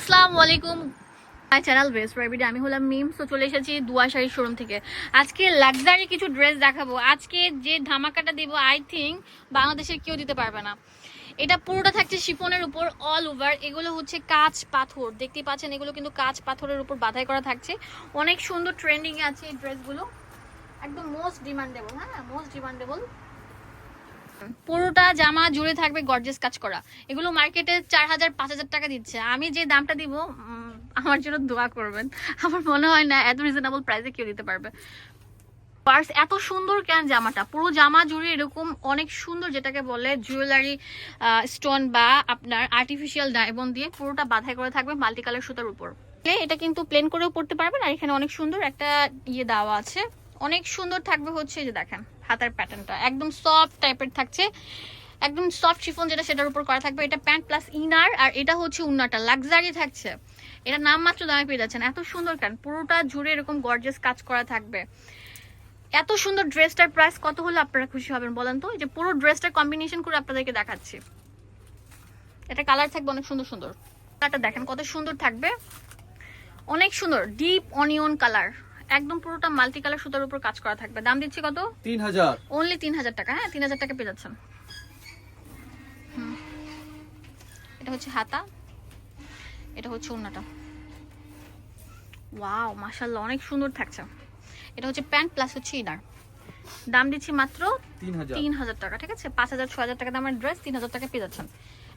আসসালামু আলাইকুম। My channel best রেবিডি আমি হলাম মিম তো চলে এসেছি দুয়া শাড়ি শোরুম থেকে। আজকে লাক্সারি কিছু ড্রেস দেখাবো। আজকে যে ধামাকাটা দিব আই থিঙ্ক বাংলাদেশের কেউ দিতে পারবে না। এটা পুরোটা থাকছে শিফনের উপর অল ওভার এগুলো হচ্ছে কাঁচ পাথর। দেখতে পাচ্ছেন, এগুলো কিন্তু কাঁচ পাথরের উপর বাধাই করা থাকছে। অনেক সুন্দর ট্রেন্ডিং এ আছে এই ড্রেসগুলো একদম মোস্ট ডিমান্ডেবল হ্যাঁ মোস্ট ডিমান্ডেবল পুরোটা জামা জুড়ে থাকবে গর্জেস কাজ করা। এগুলো মার্কেটে চার হাজার, পাঁচ হাজার টাকা দিচ্ছে। আমি যে দামটা দিব আমার জন্য দোয়া করবেন। আমার মনে হয় না এত রিজনেবল প্রাইসে কেউ দিতে পারবে। পার্স এত সুন্দর কেন জামাটা? পুরো জামা জুড়ে এরকম অনেক সুন্দর যেটাকে বলে জুয়েলারি স্টোন বা আপনার আর্টিফিশিয়াল ডায়মন্ড দিয়ে পুরোটা বাধাই করে থাকবে মাল্টি কালার সুতার উপর। এটা কিন্তু প্লেন করেও পড়তে পারবেন। আর এখানে অনেক সুন্দর একটা ইয়ে দেওয়া আছে। অনেক সুন্দর থাকবে হচ্ছে যে দেখেন। হাতার প্যাটার্নটা একদম সফট টাইপের থাকছে। একদম সফট শিফন যেটা সেটার উপর করা থাকবে। এটা প্যান্ট প্লাস ইনার আর এটা হচ্ছে উন্নাটা লাক্সারি থাকছে। এটা নাম মাত্র দামে পেয়ে যাচ্ছেন। এত সুন্দর কেন পুরোটা জুড়ে এরকম গর্জেস কাজ করা থাকবে। এত সুন্দর ড্রেসটার প্রাইস কত হলে আপনারা খুশি হবেন বলেন তো? যে পুরো ড্রেসটার কম্বিনেশন করে আপনাদেরকে দেখাচ্ছি। এটা কালার থাকবে অনেক সুন্দর সুন্দর। কালারটা দেখেন কত সুন্দর থাকবে। অনেক সুন্দর। ডিপ অনিয়ন কালার একদম পুরোটা মাল্টি কালার সুতার উপর কাজ করা থাকবে। দাম দিচ্ছি কত? তিন হাজার। অনলি তিন হাজার টাকা। হ্যাঁ তিন হাজার টাকা পেয়ে যাচ্ছেন। এটা হচ্ছে হাতা। এটা হচ্ছে ওড়নাটা। ওয়াও মাশাল্লাহ অনেক সুন্দর থাকছে। এটা হচ্ছে প্যান্ট প্লাস হচ্ছে ইনার দাম দিচ্ছি মাত্র তিন হাজার। তিন হাজার টাকা ঠিক আছে? পাঁচ হাজার ছ হাজার টাকা দামের ড্রেস তিন হাজার টাকা পেয়ে যাচ্ছেন।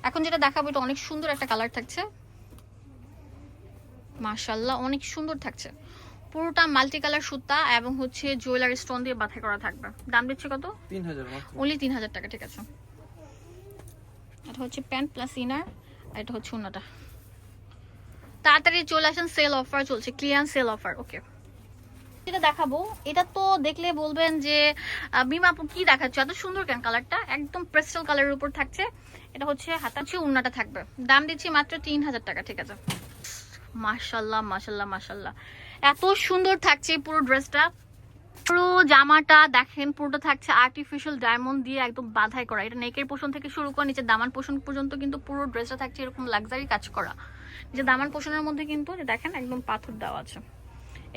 এখন যেটা দেখাবো এটা অনেক সুন্দর একটা কালার থাকছে। মাশাল্লাহ অনেক সুন্দর থাকছে। পুরোটা মাল্টি কালার সুতা এবং হচ্ছে জুয়েলারি স্টোন দিয়ে বাছাই করা থাকবে। দাম দিচ্ছে কত? তিন হাজার অনলি তিন হাজার টাকা ঠিক আছে। এটা হচ্ছে প্যান্ট প্লাস ইনার আর এটা হচ্ছে অন্যটা তাড়াতাড়ি চলে আসেন সেল অফার চলছে ক্লিয়ার সেল অফার ওকে যেটা দেখাবো। এটা তো দেখলে বলবেন যে বিমা আপু কি দেখাচ্ছ? এত সুন্দর কেন কালারটা একদম পেস্টাল কালারের উপর থাকছে। এটা হচ্ছে হাতা হচ্ছে উন্নাটা থাকবে। দাম দিচ্ছি মাত্র তিন হাজার টাকা ঠিক আছে। মাশাল্লাহ মাশাল্লাহ মাশাল্লাহ এত সুন্দর থাকছে পুরো ড্রেসটা। পুরো জামাটা দেখেন, পুরোটা থাকছে আর্টিফিশিয়াল ডায়মন্ড দিয়ে একদম বাধাই করা। এটা নেকের পোষণ থেকে শুরু করে নিচে দামান পোষণ পর্যন্ত কিন্তু পুরো ড্রেসটা থাকছে এরকম লাক্সারি কাজ করা। যে দামান পোষণের মধ্যে কিন্তু দেখেন একদম পাথর দেওয়া আছে।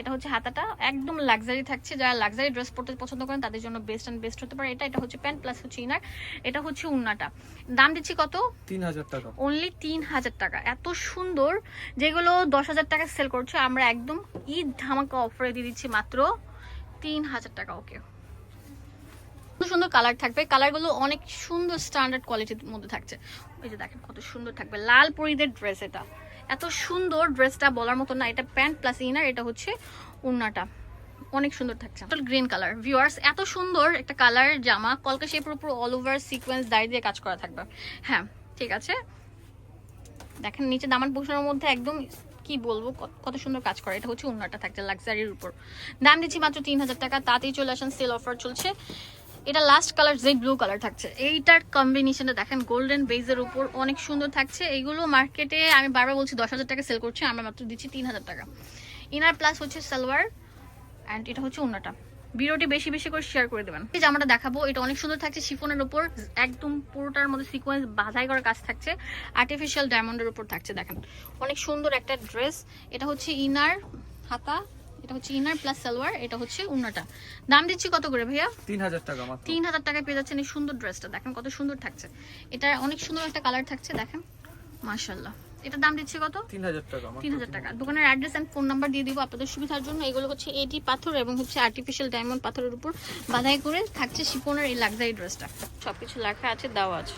এটা হচ্ছে হাতাটা। একদম লাক্সারি থাকছে। যারা লাক্সারি ড্রেস পরতে পছন্দ করেন তাদের জন্য বেস্ট অ্যান্ড বেস্ট হতে পারে। এটা এটা হচ্ছে প্যান্ট প্লাস হচ্ছে ইনার এটা হচ্ছে উন্নাটা। দাম দিচ্ছি কত? তিন হাজার টাকা। অনলি তিন হাজার টাকা। এত সুন্দর যেগুলো দশ হাজার টাকা সেল করছে আমরা একদম ঈদ ধামাকা অফারে দিয়ে দিচ্ছি মাত্র তিন হাজার টাকা ওকে সুন্দর সুন্দর কালার থাকবে। কালারগুলো অনেক সুন্দর স্ট্যান্ডার্ড কোয়ালিটির মধ্যে থাকছে। ওই যে দেখেন কত সুন্দর থাকবে। লাল পরিদের ড্রেস এটা। এত সুন্দর ড্রেসটা বলার মতো না, এটা প্যান্ট প্লাস ইনার এটা হচ্ছে উন্নাটা। অনেক সুন্দর থাকছে। গ্রিন কালার ভিউয়ার্স এত সুন্দর একটা কালার জামা, কলকা শেপের উপর অল ওভার সিকোয়েন্স দাড়ি দিয়ে কাজ করা থাকবে। হ্যাঁ ঠিক আছে। দেখেন, নিচে দামান পোষণের মধ্যে একদম কি বলব, কত সুন্দর কাজ করে। এটা হচ্ছে উন্নাটা থাকছে লাক্সারির উপর। দাম দিচ্ছি মাত্র তিন হাজার টাকা। তাতেই চলে আসেন সেল অফার চলছে। এটা last colour jade blue colour থাকছে। এইটার কম্বিনেশনটা দেখেন গোল্ডেন বেজের উপর অনেক সুন্দর থাকছে। এইগুলো মার্কেটে আমি বারবার বলছি, দশ হাজার টাকা সেল করছি, আমরা মাত্র দিচ্ছি তিন হাজার টাকা। ইনার প্লাস হচ্ছে সালোয়ার অ্যান্ড এটা হচ্ছে উন্নাটা ভিডিওটি বেশি বেশি করে শেয়ার করে দেবেন। এই জামাটা দেখাবো, এটা অনেক সুন্দর থাকছে শিফনের উপর। একদম পুরোটার মধ্যে সিকোয়েন্স বাধাই করা কাজ থাকছে। আর্টিফিশিয়াল ডায়মন্ডের উপর থাকছে, দেখেন। অনেক সুন্দর একটা ড্রেস এটা হচ্ছে ইনার হাতা এটা হচ্ছে ইনার প্লাস সালোয়ার এটা হচ্ছে উন্নাটা। দাম দিচ্ছি কত করে ভাইয়া? তিন হাজার টাকা মাত্র। তিন হাজার টাকায় পেয়ে যাচ্ছেন এই সুন্দর ড্রেসটা দেখেন কত সুন্দর থাকছে। এটা অনেক সুন্দর একটা কালার থাকছে দেখেন। মাশাল্লাহ এটা দাম দিচ্ছি কত? তিন হাজার টাকা তিন হাজার টাকা। দোকানের অ্যাড্রেস অ্যান্ড ফোন নাম্বার দিয়ে দিব আপনাদের সুবিধার জন্য। এগুলো হচ্ছে এটি পাথর এবং হচ্ছে আর্টিফিশিয়াল ডায়মন্ড পাথরের উপর বাধাই করে থাকছে শিপনের এই লাক্সারি ড্রেসটা সবকিছু লেখা আছে দেওয়া আছে।